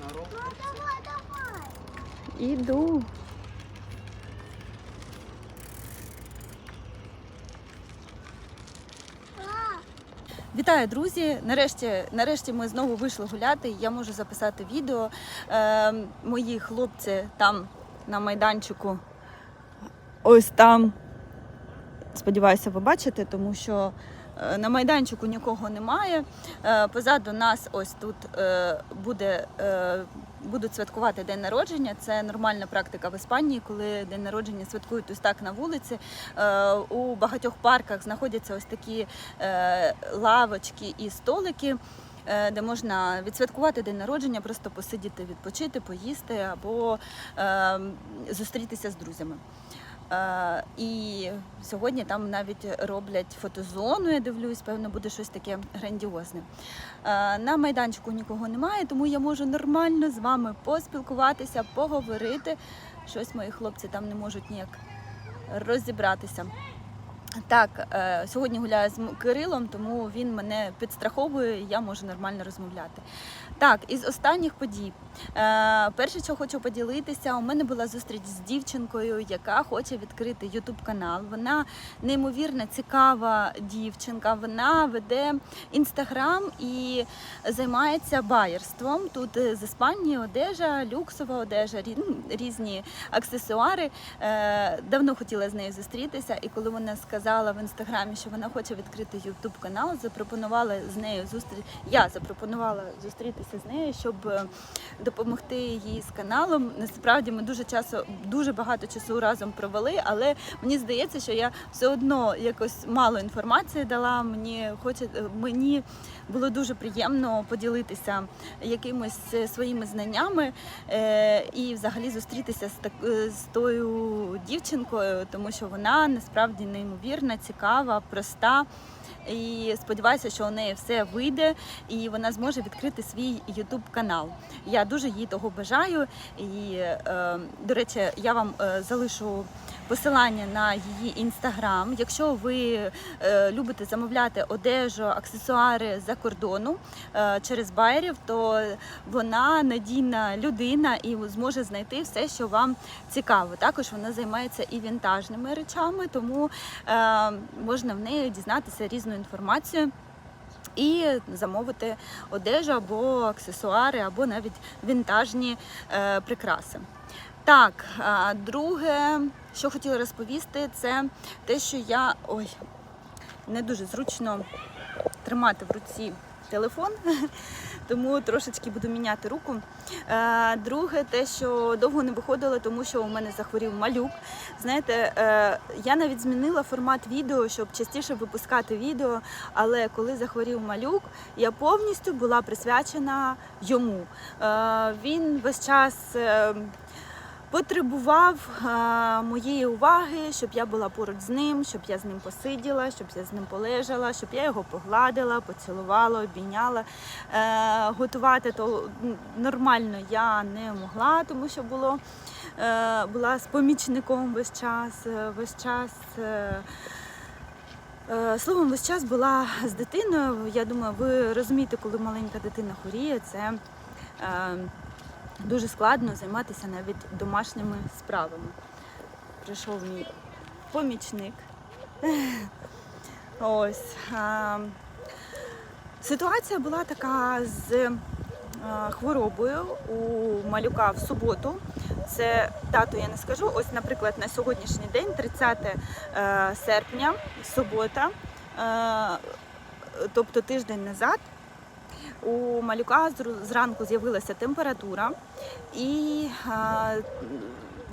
вона робить. Іду. Вітаю, друзі! Нарешті, нарешті ми знову вийшли гуляти. Я можу записати відео. Е, мої хлопці там на майданчику. Ось там. Сподіваюся, ви бачите, тому що на майданчику нікого немає. Е, позаду нас ось тут е, буде, е, будуть святкувати день народження. Це нормальна практика в Іспанії, коли день народження святкують ось так на вулиці. Е, у багатьох парках знаходяться ось такі е, лавочки і столики. е, Де можна відсвяткувати день народження, просто посидіти, відпочити, поїсти або е, зустрітися з друзями. І сьогодні там навіть роблять фотозону, я дивлюсь, певно, буде щось таке грандіозне. На майданчику нікого немає, тому я можу нормально з вами поспілкуватися, поговорити. Щось мої хлопці там не можуть ніяк розібратися. Так, е, сьогодні гуляю з Кирилом, тому він мене підстраховує, і я можу нормально розмовляти. Так, із останніх подій. Е, перше, що хочу поділитися, у мене була зустріч з дівчинкою, яка хоче відкрити YouTube канал. Вона неймовірно цікава дівчинка. Вона веде інстаграм і займається байерством. Тут е, з Іспанії одежа, люксова одежа, ну, різні аксесуари. Е, Давно хотіла з нею зустрітися, і коли вона сказала в інстаграмі, що вона хоче відкрити YouTube канал, запропонувала з нею зустріч. Я запропонувала зустрітися з нею, щоб е, допомогти їй з каналом. Насправді ми дуже часу, дуже багато часу разом провели, але мені здається, що я все одно якось мало інформації дала. Мені хоче мені було дуже приємно поділитися якимись е, своїми знаннями е, і взагалі зустрітися з так е, з тою дівчинкою, тому що вона насправді неймовірна, цікава, проста. І сподіваюся, що у неї все вийде, і вона зможе відкрити свій YouTube канал. Я дуже їй того бажаю. І, е, до речі, я вам залишу посилання на її інстаграм. Якщо ви е, любите замовляти одежу, аксесуари за кордону е, через байерів, то вона надійна людина і зможе знайти все, що вам цікаво. Також вона займається і вінтажними речами, тому е, можна в неї дізнатися різну інформацію. І замовити одежу або аксесуари, або навіть вінтажні е, прикраси. Так, друге, що хотіла розповісти, це те, що я ой, не дуже зручно тримати в руці телефон, тому трошечки буду міняти руку. Е, Друге, те, що довго не виходило, тому що у мене захворів малюк. Знаєте, е, я навіть змінила формат відео, щоб частіше випускати відео. Але коли захворів малюк, я повністю була присвячена йому. Е, Він весь час. Потребував е, моєї уваги, щоб я була поруч з ним, щоб я з ним посиділа, щоб я з ним полежала, щоб я його погладила, поцілувала, обійняла. Е, готувати то нормально я не могла, тому що було, е, була з помічником весь час. е, Весь час е, Е, Словом, весь час була з дитиною. Я думаю, ви розумієте, коли маленька дитина хворіє, це е, дуже складно займатися навіть домашніми справами. Прийшов мій помічник. Ось. Ситуація була така з е, хворобою у малюка в суботу. Це дату я не скажу. Ось, наприклад, на сьогоднішній день, 30 е, серпня, субота, е, тобто тиждень назад, у малюка зранку з'явилася температура і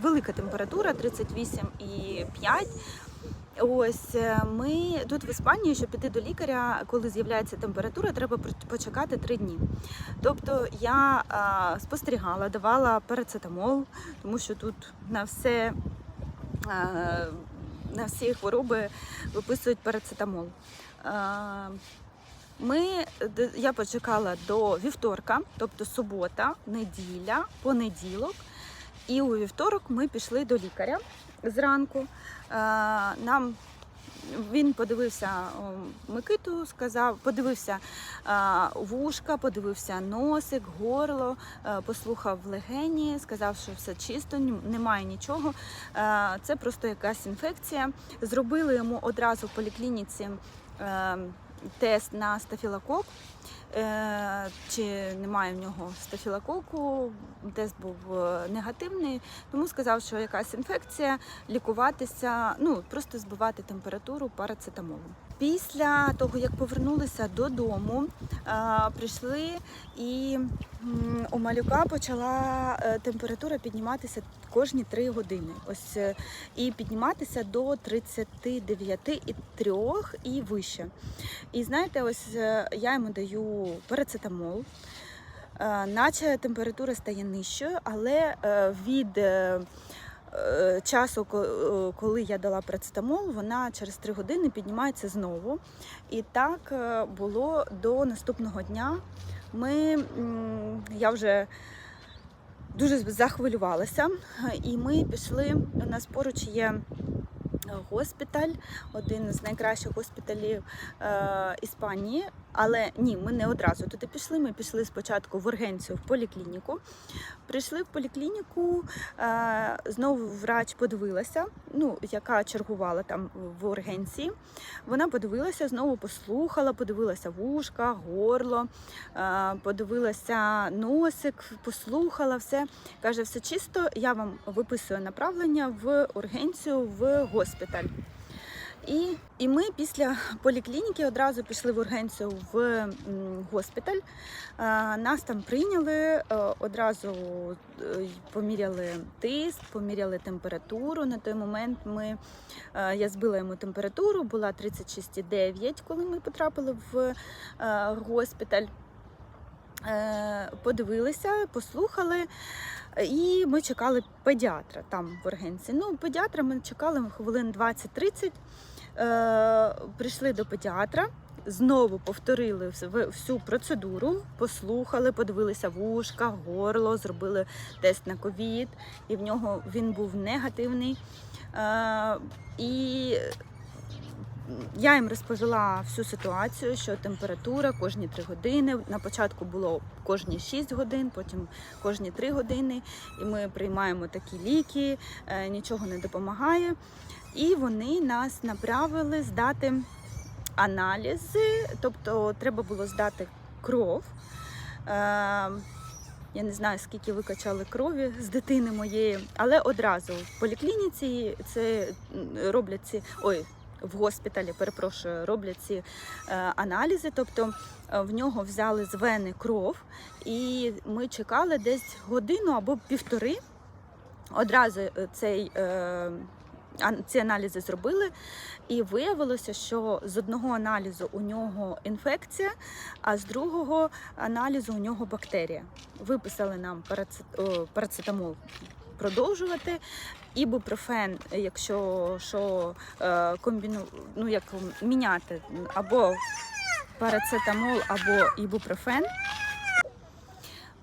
велика температура 38,5. Ось е, ми тут в Іспанії, щоб піти до лікаря, коли з'являється температура, треба почекати три дні. Тобто я е, спостерігала, давала парацетамол, тому що тут на все. е, На всі хвороби виписують парацетамол. Е, Ми, я почекала до вівторка, тобто субота, неділя, понеділок. І у вівторок ми пішли до лікаря зранку. Е, Нам він подивився Микиту, сказав, подивився вушка, подивився носик, горло, е, послухав легені, сказав, що все чисто, немає нічого. Е, Це просто якась інфекція. Зробили йому одразу в поліклініці е, тест на стафілокок. Е, Чи немає в нього стафілококу, тест був е, негативний, тому сказав, що якась інфекція, лікуватися, ну просто збивати температуру парацетамолом. Після того, як повернулися додому, прийшли і у малюка почала е, температура підніматися кожні 3 години. Ось е, і підніматися до 39,3 і вище. І знаєте, ось е, я йому даю парацетамол. Наче температура стає нижчою, але від часу, е, коли я дала парацетамол, вона через 3 години піднімається знову. І так е, було до наступного дня. Ми, я вже дуже захвилювалася, і ми пішли. У нас поруч є госпіталь, один з найкращих госпіталів е, Іспанії. Але ні, ми не одразу туди пішли. Ми пішли спочатку в ургенцію в поліклініку. Прийшли в поліклініку, е, знову врач подивилася, ну, яка чергувала там в ургенції. Вона подивилася, знову послухала, подивилася вушка, горло, е, подивилася носик, послухала все. Каже, все чисто, я вам виписую направлення в ургенцію в госпіталь. І, і ми після поліклініки одразу пішли в ургенцію в госпіталь. Нас там прийняли, е, одразу е, поміряли тиск, поміряли температуру. На той момент ми, е, я збила йому температуру, була 36,9, коли ми потрапили в госпіталь. Е, Подивилися, послухали, і ми чекали педіатра там в ургенції. Ну, педіатра ми чекали хвилин 20-30. Е, Прийшли до педіатра, знову повторили всю процедуру, послухали, подивилися вушка, горло, зробили тест на ковід, і в нього він був негативний. Е, І я їм розповіла всю ситуацію, що температура кожні 3 години. На початку було кожні 6 годин, потім кожні 3 години. І ми приймаємо такі ліки, е, нічого не допомагає. І вони нас направили здати аналізи, тобто треба було здати кров. Е, Я не знаю, скільки викачали крові з дитини моєї, але одразу в поліклініці це роблять ці ой. В госпіталі, перепрошую, роблять ці е, аналізи. Тобто е, в нього взяли з вени кров, і ми чекали десь годину або півтори. Одразу е, цей, ці аналізи зробили, і виявилося, що з одного аналізу у нього інфекція, а з другого аналізу у нього бактерія. Виписали нам парацет, парацетамол продовжувати. Ібупрофен, якщо що е, комбіну, ну як міняти або парацетамол, або ібупрофен.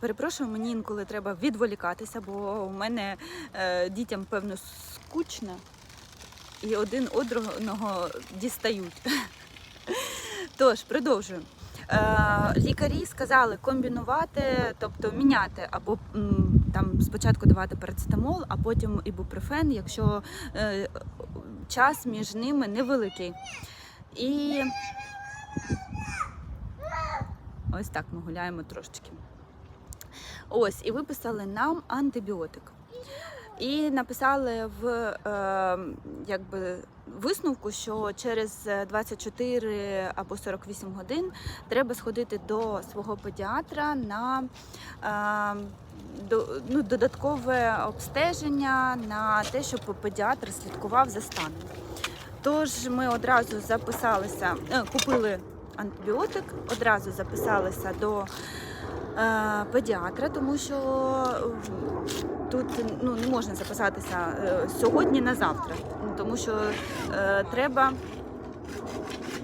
Перепрошую, мені інколи треба відволікатися, бо у мене е, дітям певно скучно і один одного дістають. Тож, продовжую. Е, лікарі сказали комбінувати, тобто міняти або там спочатку давати парацетамол, а потім ібупрофен, якщо е, час між ними невеликий. І ось так ми гуляємо трошечки. Ось, і виписали нам антибіотик. І написали в е, якби, висновку, що через 24 або 48 годин треба сходити до свого педіатра на е, до, ну, додаткове обстеження на те, щоб педіатр слідкував за станом. Тож ми одразу записалися, е, купили антибіотик, одразу записалися до е, педіатра, тому що тут ну, не можна записатися е, сьогодні на завтра, тому що е, треба.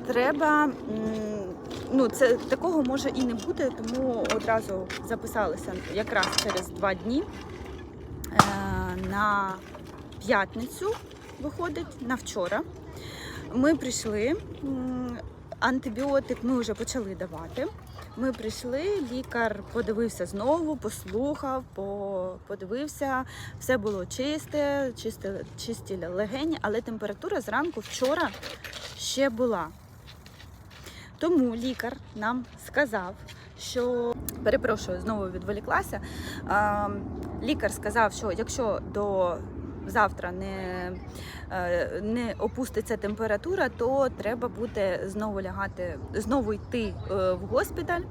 Треба, ну це такого може і не бути, тому одразу записалися якраз через два дні е, на п'ятницю виходить на вчора. Ми прийшли, антибіотик ми вже почали давати. Ми прийшли, лікар подивився знову, послухав, подивився, все було чисте, чисте, чисті легені, але температура зранку вчора ще була. Тому лікар нам сказав, що перепрошую, знову відволіклася. Лікар сказав, що якщо до завтра не, е, не опуститься температура, то треба буде знову лягати, знову йти е, в госпіталь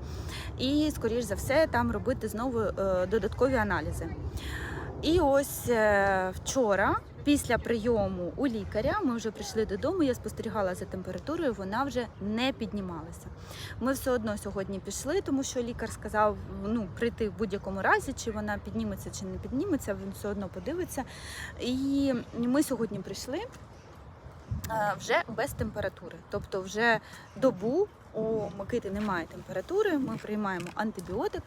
і, скоріш за все, там робити знову е, додаткові аналізи. І ось вчора, після прийому у лікаря, ми вже прийшли додому. Я спостерігала за температурою, вона вже не піднімалася. Ми все одно сьогодні пішли, тому що лікар сказав ну, прийти в будь-якому разі, чи вона підніметься, чи не підніметься, він все одно подивиться. І ми сьогодні прийшли вже без температури. Тобто, вже добу у Микити немає температури, ми приймаємо антибіотик.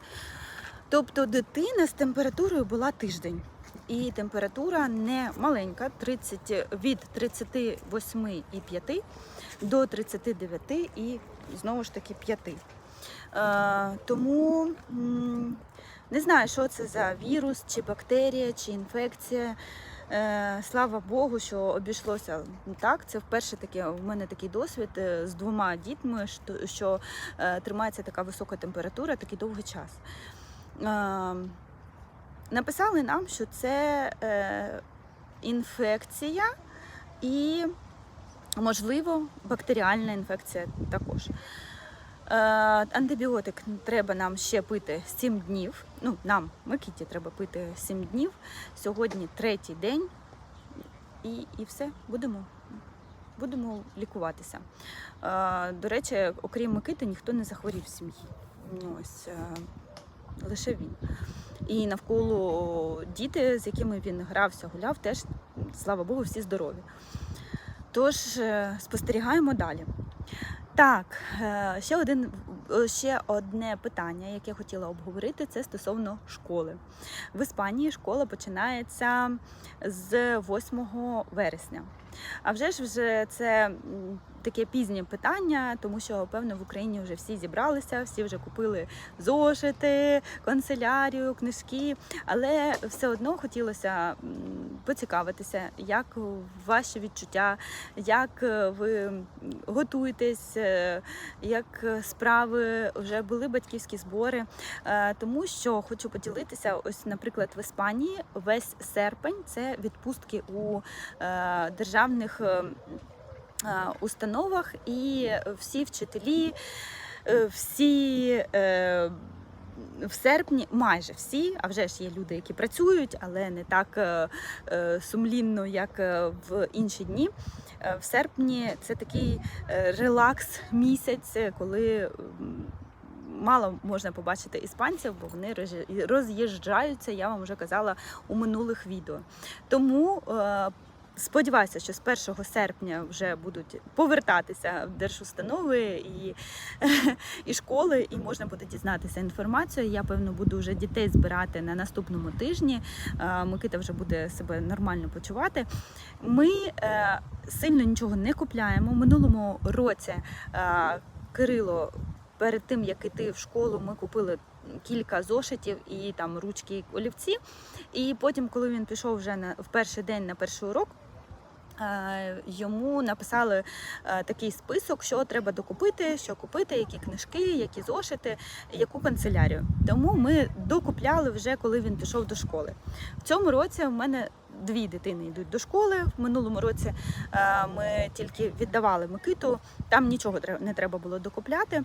Тобто дитина з температурою була тиждень. І температура не маленька, 30, від 38,5 до 39 і знову ж таки 5. Е, тому не знаю, що це за вірус, чи бактерія, чи інфекція. Е, слава Богу, що обійшлося так. Це вперше таке у мене такий досвід е, з двома дітьми, що, що е, тримається така висока температура такий довгий час. Е, написали нам, що це е, інфекція і, можливо, бактеріальна інфекція також. Е, антибіотик треба нам ще пити 7 днів. Ну, нам, Микіті, треба пити 7 днів. Сьогодні третій день, і, і все, будемо, будемо лікуватися. Е, до речі, окрім Микити, ніхто не захворів в сім'ї. Ось, е, лише він. І навколо діти, з якими він грався, гуляв, теж, слава Богу, всі здорові. Тож е, спостерігаємо далі. Так, е, ще один ще одне питання, яке хотіла обговорити, це стосовно школи. В Іспанії школа починається з 8 вересня. А вже ж вже це таке пізнє питання, тому що певно в Україні вже всі зібралися, всі вже купили зошити, канцелярію, книжки. Але все одно хотілося поцікавитися, як ваші відчуття, як ви готуєтесь, е, як справи вже були батьківські збори. Е, Тому що хочу поділитися, ось, наприклад, в Іспанії весь серпень це відпустки у е, державних. е, е, Установах і всі вчителі, е, всі в серпні, майже всі, а вже ж є люди, які працюють, але не так сумлінно, як в інші дні. В серпні це такий релакс місяць, коли мало можна побачити іспанців, бо вони роз'їжджаються, я вам вже казала у минулих відео. Тому Сподіваюся, що з 1 серпня вже будуть повертатися в держустанови і, і школи, і можна буде дізнатися інформацію. Я певно буду вже дітей збирати на наступному тижні. Е, Микита вже буде себе нормально почувати. Ми е, сильно нічого не купляємо. Минулому році е, Кирило. Перед тим як іти в школу, ми купили кілька зошитів і там ручки олівці. І потім, коли він пішов вже на в перший день на перший урок. Е, Йому написали е, такий список, що треба докупити, що купити, які книжки, які зошити, яку канцелярію. Тому ми докупляли вже, коли він пішов до школи. В цьому році в мене дві дитини йдуть до школи. В минулому році е, ми тільки віддавали Микиту, там нічого не треба було докупляти.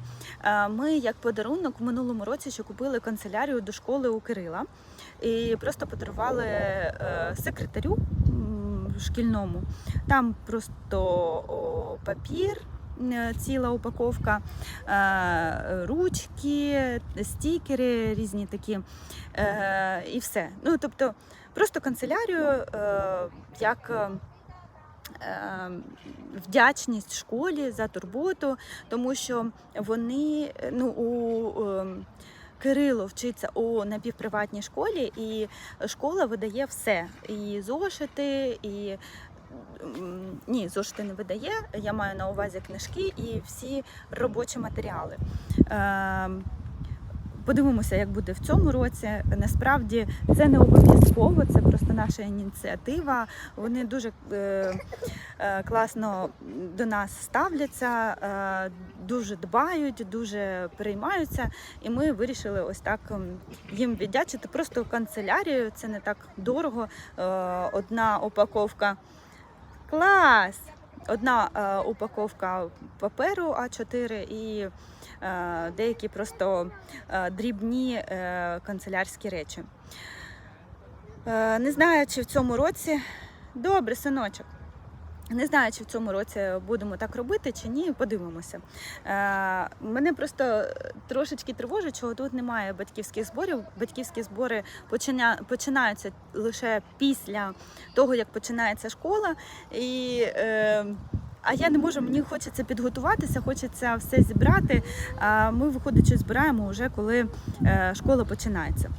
Ми, як подарунок, в минулому році ще купили канцелярію до школи у Кирила і просто подарували секретарю шкільному. Там просто папір. е, Ціла упаковка, е, ручки, стікери різні такі е, і все. Ну тобто просто канцелярію як вдячність школі за турботу, тому що вони ну, у Кирило вчиться у напівприватній школі, і школа видає все: і зошити, і ні, зошити не видає. Я маю на увазі книжки і всі робочі матеріали. Подивимося, як буде в цьому році. Насправді це не обов'язково, це просто наша ініціатива. Вони дуже е, е, класно до нас ставляться, е, дуже дбають, дуже переймаються. І ми вирішили ось так ем, їм віддячити. Просто канцелярію це не так дорого. Е, Одна упаковка. Клас! Одна е, упаковка паперу А4 і деякі просто е, дрібні е, канцелярські речі. Е, не знаю, чи в цьому році. Добре, синочок. Не знаю, чи в цьому році будемо так робити чи ні, подивимося. Е, мене просто трошечки тривожить, що тут немає батьківських зборів. Батьківські збори починя, починаються лише після того, як починається школа. І, е, а я не можу, мені хочеться підготуватися, хочеться все зібрати. Ми, виходить, збираємо вже коли е, школа починається.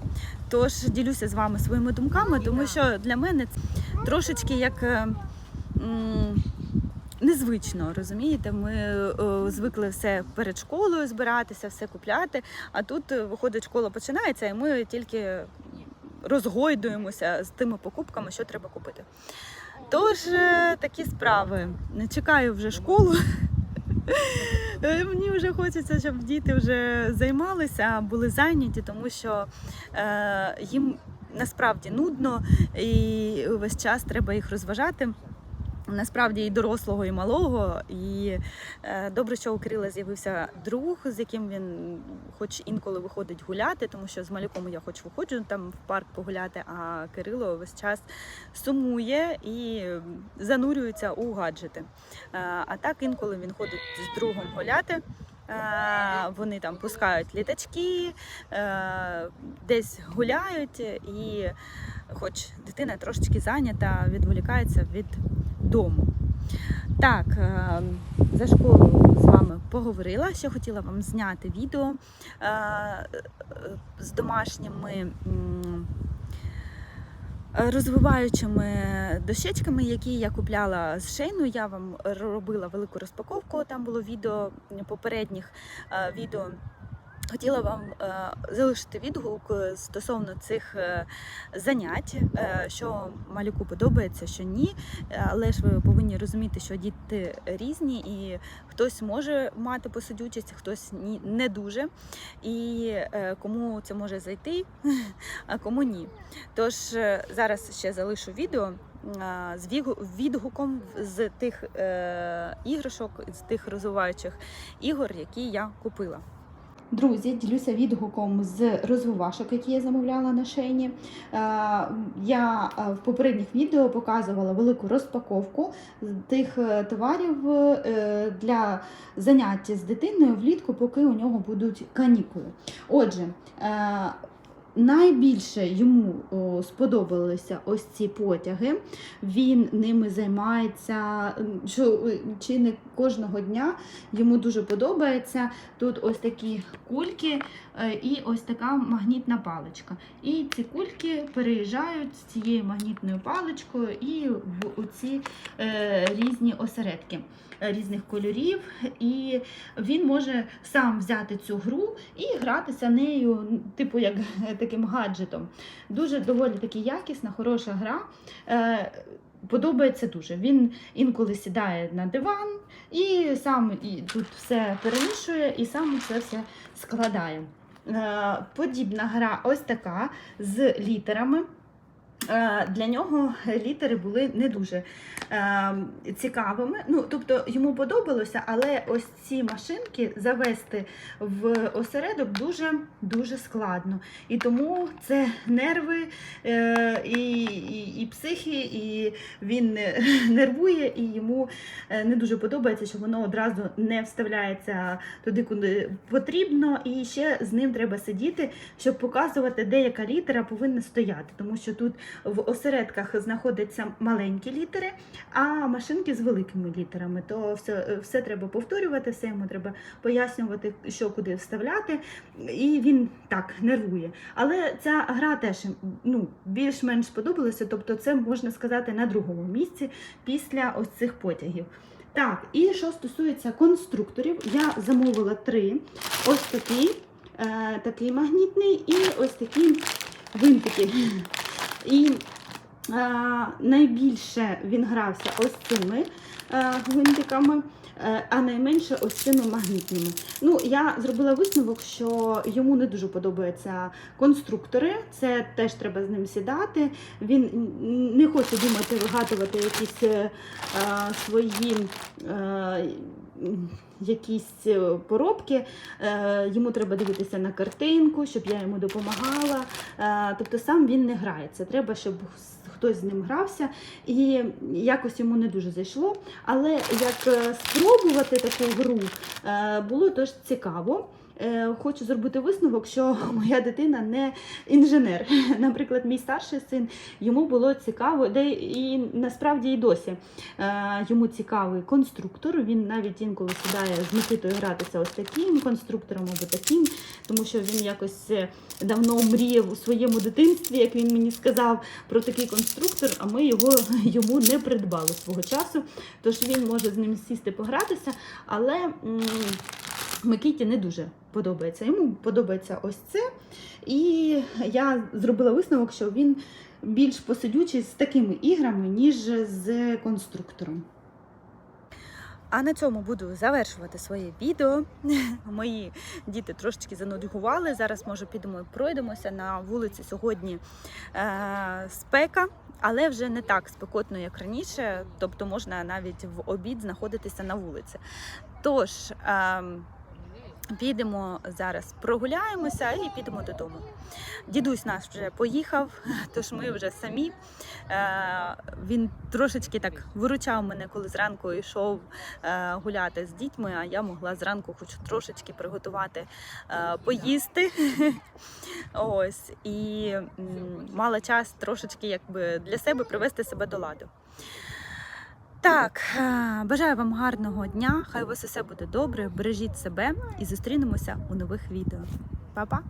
Тож ділюся з вами своїми думками, тому що для мене це трошечки як. е, Незвично, розумієте, ми е, звикли все перед школою збиратися, все купляти. А тут виходить, школа починається, і ми тільки розгойдуємося з тими покупками, що треба купити. Тож такі справи. Не чекаю вже школу. Е, Мені вже хочеться, щоб діти вже займалися, були зайняті, тому що е, їм насправді нудно і весь час треба їх розважати. Насправді і дорослого, і малого. І е, добре, що у Кирила з'явився друг, з яким він хоч інколи виходить гуляти, тому що з малюком я хоч виходжу там в парк погуляти, а Кирило весь час сумує і занурюється у гаджети. Е, а так інколи він ходить з другом гуляти. Е, Вони там пускають літачки, десь гуляють, і хоч дитина трошечки зайнята, відволікається від дому. Так, е, за школу з вами поговорила. Ще хотіла вам зняти відео е, з домашніми. Розвиваючими дощечками, які я купляла з шейну, я вам робила велику розпаковку. Там було відео попередніх е, відео. Хотіла вам е, залишити відгук е, стосовно цих е, занять, що малюку подобається, що ні. Але ж ви повинні розуміти, що діти різні, і хтось може мати посидючість, хтось ні, не дуже. І кому це може зайти, а кому ні. Тож зараз ще залишу відео. З відгу- відгуком з тих іграшок, з тих розвиваючих ігор, які я купила. Друзі, ділюся відгуком з розвивашок, які я замовляла на шейні. Е, Я е, в попередніх відео показувала велику розпаковку тих е, товарів для занять з дитиною влітку, поки у нього будуть канікули. Отже, Найбільше йому сподобалися ось ці потяги. Він ними займається що, е, чи не кожного дня. Йому дуже подобається. Тут ось такі кульки і ось така магнітна паличка. І ці кульки переїжджають з цією магнітною паличкою і в оці е, різні осередки е, різних кольорів. І він може сам взяти цю гру і гратися нею, типу як таким гаджетом. Дуже доволі таки якісна, хороша гра. Е, Подобається дуже. Він інколи сідає на диван і сам і тут все перемішує і сам це все складає. Е, Подібна гра ось така з літерами. Е, Для нього літери були не дуже е, цікавими. Ну, тобто йому подобалося, але ось ці машинки завести в осередок дуже дуже складно. І тому це нерви е, і, і, і психі, і він нервує, і йому не дуже подобається, що воно одразу не вставляється туди, куди потрібно. І ще з ним треба сидіти, щоб показувати, де яка літера повинна стояти. Тому що тут в осередках знаходяться маленькі літери, а машинки з великими літерами. То все, все треба повторювати, все йому треба пояснювати, що куди вставляти. І він так нервує. Але ця гра теж ну, більш-менш сподобалася, тобто це можна сказати на другому місці після ось цих потягів. Так, і що стосується конструкторів, я замовила три. Ось такий, е, такий магнітний і ось такі винтики. І е, найбільше він грався ось цими е, гвинтиками, е, а найменше ось цими магнітними. Ну, я зробила висновок, що йому не дуже подобаються конструктори. Це теж треба з ним сідати. Він не хоче думати, вигадувати якісь е, свої. М, Якісь е, поробки, Е, йому треба дивитися на картинку, щоб я йому допомагала. Е, Тобто сам він не грається. Треба, щоб хтось з ним грався, і якось йому не дуже зайшло. Але як спробувати таку гру було теж цікаво. Е, Хочу зробити висновок, що моя дитина не інженер. Наприклад, мій старший син йому було цікаво, де і насправді і досі е, йому цікавий конструктор. Він навіть інколи сідає з Микитою гратися ось таким конструктором або таким, тому що він якось е, давно мріяв у своєму дитинстві, як він мені сказав, про такий конструктор, а ми його йому не придбали свого часу. Тож він може з ним сісти погратися, але. М, Микиті не дуже подобається. Йому подобається ось це. І я зробила висновок, що він більш посидючий з такими іграми, ніж з конструктором. А на цьому буду завершувати своє відео. Мої діти трошечки занудьгували. Зараз, може, підемо і пройдемося на вулиці сьогодні е- спека, але вже не так спекотно, як раніше. Тобто можна навіть в обід знаходитися на вулиці. Тож. Е- Підемо зараз прогуляємося і підемо додому. Дідусь наш вже поїхав, тож ми вже самі. Е, Він трошечки так виручав мене, коли зранку йшов е, гуляти з дітьми, а я могла зранку хоч трошечки приготувати е, поїсти. Ось і мала час трошечки якби для себе привести себе до ладу. Так, е, бажаю вам гарного дня. Хай у вас усе буде добре. Бережіть себе і зустрінемося у нових відео. Па-па!